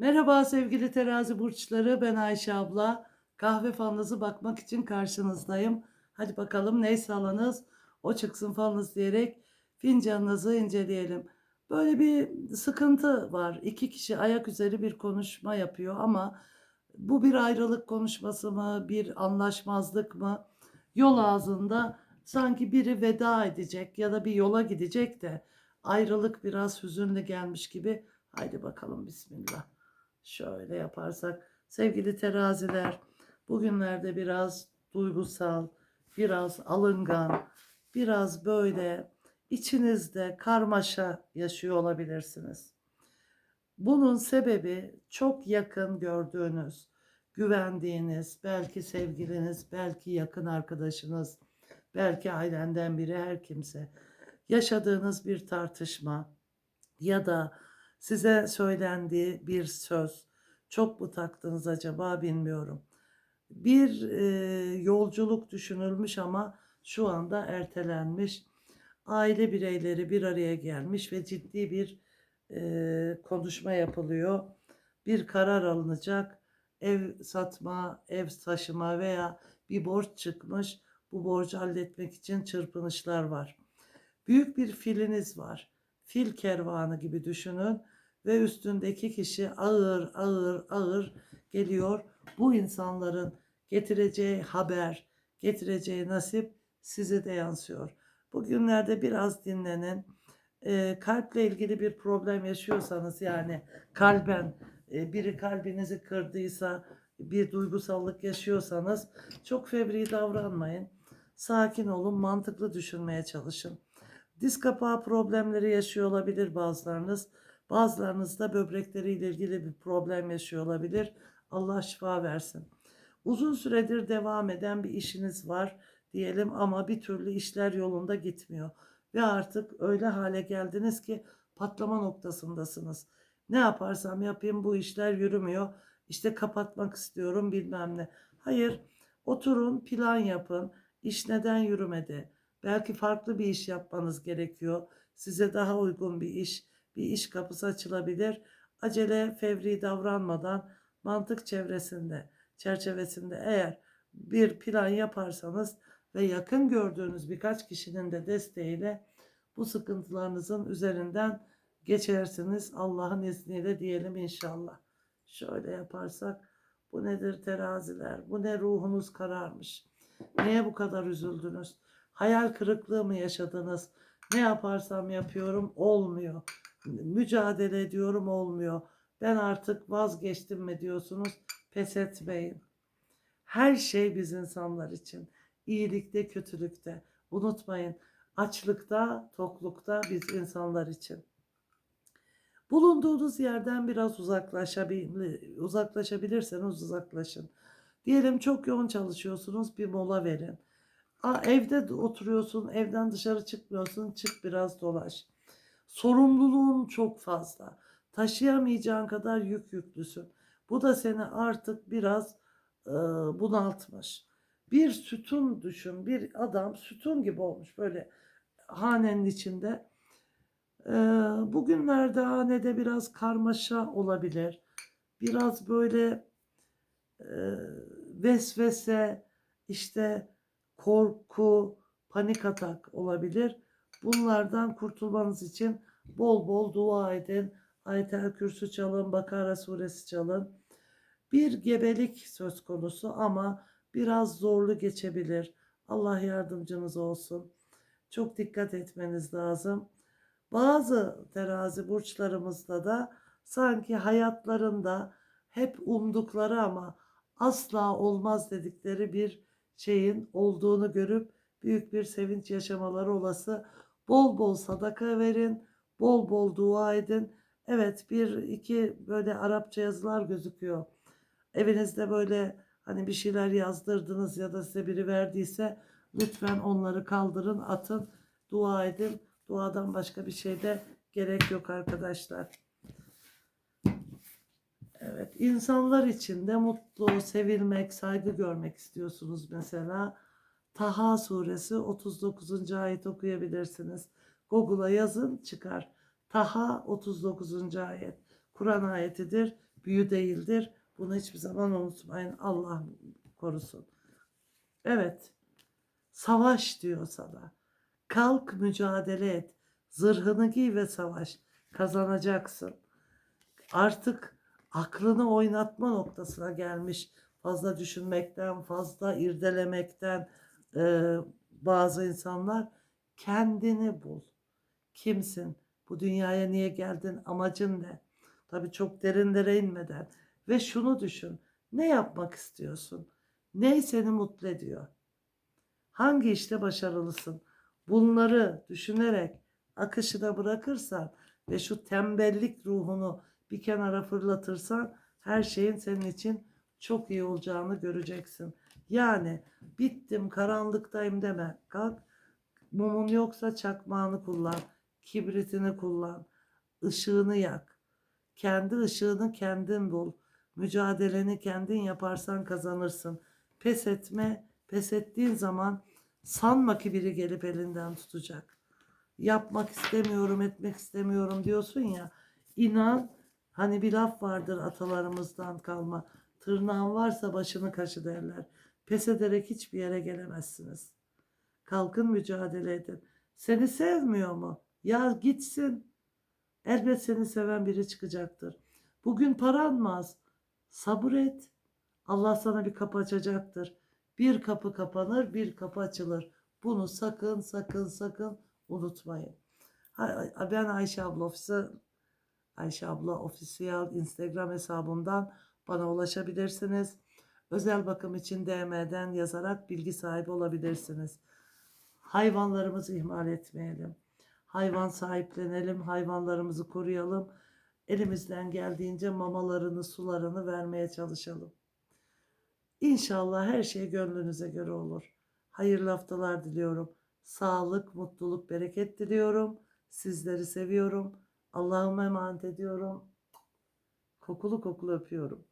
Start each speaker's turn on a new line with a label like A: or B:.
A: Merhaba sevgili terazi burçları ben Ayşe abla. Kahve falınızı bakmak için karşınızdayım. Hadi bakalım neyse alanız o çıksın falınız diyerek fincanınızı inceleyelim. Böyle bir sıkıntı var. İki kişi ayak üzeri bir konuşma yapıyor ama bu bir ayrılık konuşması mı, bir anlaşmazlık mı? Yol ağzında sanki biri veda edecek ya da bir yola gidecek de ayrılık biraz hüzünlü gelmiş gibi. Haydi bakalım bismillah. Şöyle yaparsak sevgili teraziler bugünlerde biraz duygusal, biraz alıngan, biraz böyle içinizde karmaşa yaşıyor olabilirsiniz. Bunun sebebi çok yakın gördüğünüz, güvendiğiniz, belki sevgiliniz, belki yakın arkadaşınız, belki ailenden biri her kimse yaşadığınız bir tartışma ya da size söylendiği bir söz çok mu taktınız acaba bilmiyorum. Bir e, yolculuk düşünülmüş ama şu anda ertelenmiş. Aile bireyleri bir araya gelmiş ve ciddi bir e, konuşma yapılıyor. Bir karar alınacak. Ev satma, ev taşıma veya bir borç çıkmış. Bu borcu halletmek için çırpınışlar var. Büyük bir filiniz var. Fil kervanı gibi düşünün ve üstündeki kişi ağır ağır ağır geliyor. Bu insanların getireceği haber, getireceği nasip size de yansıyor. Bugünlerde biraz dinlenin. Ee, kalple ilgili bir problem yaşıyorsanız yani kalben e, biri kalbinizi kırdıysa bir duygusallık yaşıyorsanız çok fevri davranmayın. Sakin olun, mantıklı düşünmeye çalışın. Diz kapağı problemleri yaşıyor olabilir bazılarınız. Bazılarınız da böbrekleriyle ilgili bir problem yaşıyor olabilir. Allah şifa versin. Uzun süredir devam eden bir işiniz var diyelim ama bir türlü işler yolunda gitmiyor. Ve artık öyle hale geldiniz ki patlama noktasındasınız. Ne yaparsam yapayım bu işler yürümüyor. İşte kapatmak istiyorum bilmem ne. Hayır oturun plan yapın. İş neden yürümedi? Belki farklı bir iş yapmanız gerekiyor. Size daha uygun bir iş, bir iş kapısı açılabilir. Acele fevri davranmadan mantık çevresinde, çerçevesinde eğer bir plan yaparsanız ve yakın gördüğünüz birkaç kişinin de desteğiyle bu sıkıntılarınızın üzerinden geçersiniz. Allah'ın izniyle diyelim inşallah. Şöyle yaparsak bu nedir teraziler? Bu ne ruhunuz kararmış? Niye bu kadar üzüldünüz? Hayal kırıklığı mı yaşadınız? Ne yaparsam yapıyorum olmuyor. Mücadele ediyorum olmuyor. Ben artık vazgeçtim mi diyorsunuz? Pes etmeyin. Her şey biz insanlar için. İyilikte, kötülükte. Unutmayın. Açlıkta, toklukta biz insanlar için. Bulunduğunuz yerden biraz uzaklaşabil uzaklaşabilirseniz uzaklaşın. Diyelim çok yoğun çalışıyorsunuz bir mola verin. Aa, evde oturuyorsun, evden dışarı çıkmıyorsun, çık biraz dolaş. Sorumluluğun çok fazla. Taşıyamayacağın kadar yük yüklüsün. Bu da seni artık biraz e, bunaltmış. Bir sütun düşün, bir adam sütun gibi olmuş böyle hanenin içinde. E, bugünlerde hanede biraz karmaşa olabilir. Biraz böyle e, vesvese, işte korku, panik atak olabilir. Bunlardan kurtulmanız için bol bol dua edin. Ayetel Kürsü çalın, Bakara suresi çalın. Bir gebelik söz konusu ama biraz zorlu geçebilir. Allah yardımcınız olsun. Çok dikkat etmeniz lazım. Bazı terazi burçlarımızda da sanki hayatlarında hep umdukları ama asla olmaz dedikleri bir şeyin olduğunu görüp büyük bir sevinç yaşamaları olası. Bol bol sadaka verin, bol bol dua edin. Evet bir iki böyle Arapça yazılar gözüküyor. Evinizde böyle hani bir şeyler yazdırdınız ya da size biri verdiyse lütfen onları kaldırın, atın, dua edin. Duadan başka bir şey de gerek yok arkadaşlar. Evet, insanlar için de mutlu, sevilmek, saygı görmek istiyorsunuz mesela. Taha suresi 39. ayet okuyabilirsiniz. Google'a yazın çıkar. Taha 39. ayet. Kur'an ayetidir. büyü değildir. Bunu hiçbir zaman unutmayın. Allah korusun. Evet. Savaş diyor sana. Kalk mücadele et. Zırhını giy ve savaş. Kazanacaksın. Artık aklını oynatma noktasına gelmiş. Fazla düşünmekten, fazla irdelemekten e, bazı insanlar kendini bul. Kimsin? Bu dünyaya niye geldin? Amacın ne? Tabii çok derinlere inmeden. Ve şunu düşün. Ne yapmak istiyorsun? Ne seni mutlu ediyor? Hangi işte başarılısın? Bunları düşünerek akışına bırakırsan ve şu tembellik ruhunu bir kenara fırlatırsan her şeyin senin için çok iyi olacağını göreceksin. Yani bittim karanlıktayım deme. Kalk mumun yoksa çakmağını kullan. Kibritini kullan. ışığını yak. Kendi ışığını kendin bul. Mücadeleni kendin yaparsan kazanırsın. Pes etme. Pes ettiğin zaman sanma ki biri gelip elinden tutacak. Yapmak istemiyorum, etmek istemiyorum diyorsun ya. İnan hani bir laf vardır atalarımızdan kalma. Tırnağın varsa başını kaşı derler. Pes ederek hiçbir yere gelemezsiniz. Kalkın mücadele edin. Seni sevmiyor mu? Ya gitsin. Elbet seni seven biri çıkacaktır. Bugün paran mı az? Sabır et. Allah sana bir kapı açacaktır. Bir kapı kapanır, bir kapı açılır. Bunu sakın sakın sakın unutmayın. Ben Ayşe abla ofisi Ayşe abla ofisiyel Instagram hesabımdan bana ulaşabilirsiniz. Özel bakım için DM'den yazarak bilgi sahibi olabilirsiniz. Hayvanlarımızı ihmal etmeyelim. Hayvan sahiplenelim, hayvanlarımızı koruyalım. Elimizden geldiğince mamalarını, sularını vermeye çalışalım. İnşallah her şey gönlünüze göre olur. Hayırlı haftalar diliyorum. Sağlık, mutluluk, bereket diliyorum. Sizleri seviyorum. Allah'ıma emanet ediyorum. Kokulu kokulu öpüyorum.